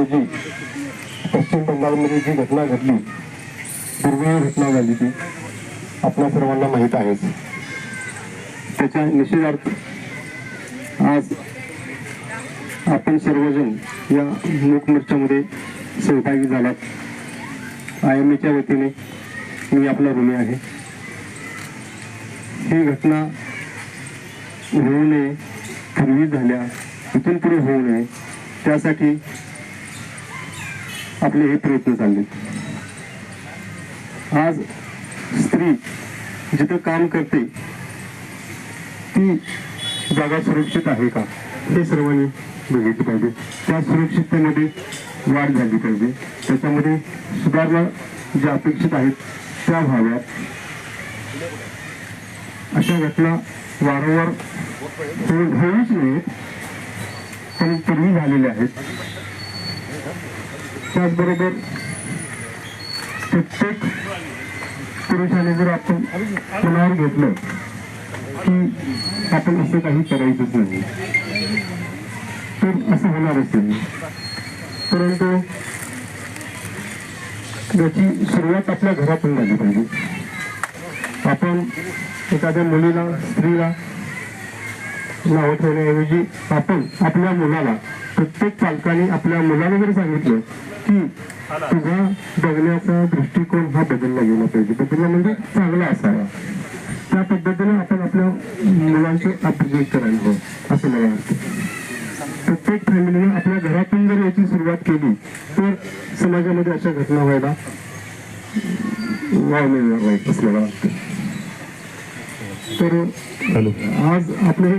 रोजी पश्चिम बंगालमध्ये जी घटना घडली दुर्मिळ घटना झाली ती आपल्या सर्वांना माहीत आहेच. त्याच्या निषेधार्थ आज आपण सर्वजण या मूक मोर्चामध्ये सहभागी झालात. आय एम एच्या वतीने मी आपला ऋणी आहे. ही घटना होऊ नये पूर्वी झाल्या इथून पुढे होऊ नये त्यासाठी आपले हे प्रयत्न चालले आज स्त्री जिथं काम करते ती जागा सुरक्षित आहे का? हे सर्वांनी बघितलं पाहिजे. त्या सुरक्षिततेमध्ये वाढ झाली पाहिजे. त्याच्यामध्ये सुधारणा ज्या अपेक्षित आहेत त्या व्हाव्यात. अशा घटना वारंवार होऊच नाहीत पण पूर्वी झालेल्या आहेत. त्याचबरोबर प्रत्येक पुरुषाने जर आपण मनावर घेतलं की आपण असं काही करायचंच नाही तर असं होणारच नाही. परंतु याची सुरुवात आपल्या घरातून झाली पाहिजे. आपण एखाद्या मुलीला स्त्रीला नावं ठेवण्याऐवजी आपण आपल्या मुलाला प्रत्येक पालकाने आपल्या मुलाला जर सांगितलं की तुझा बघण्याचा दृष्टिकोन हा बदलला गेला पाहिजे. बदलला म्हणजे चांगला असावा. त्या पद्धतीने आपण आपल्या मुलांचे अपग्रेड करायला हवं असं मला वाटतं. प्रत्येक फॅमिलीने आपल्या घरातून जर याची सुरुवात केली तर समाजामध्ये अशा घटना व्हायला वाव मिळणार नाही असं मला वाटतं. तर आज आपले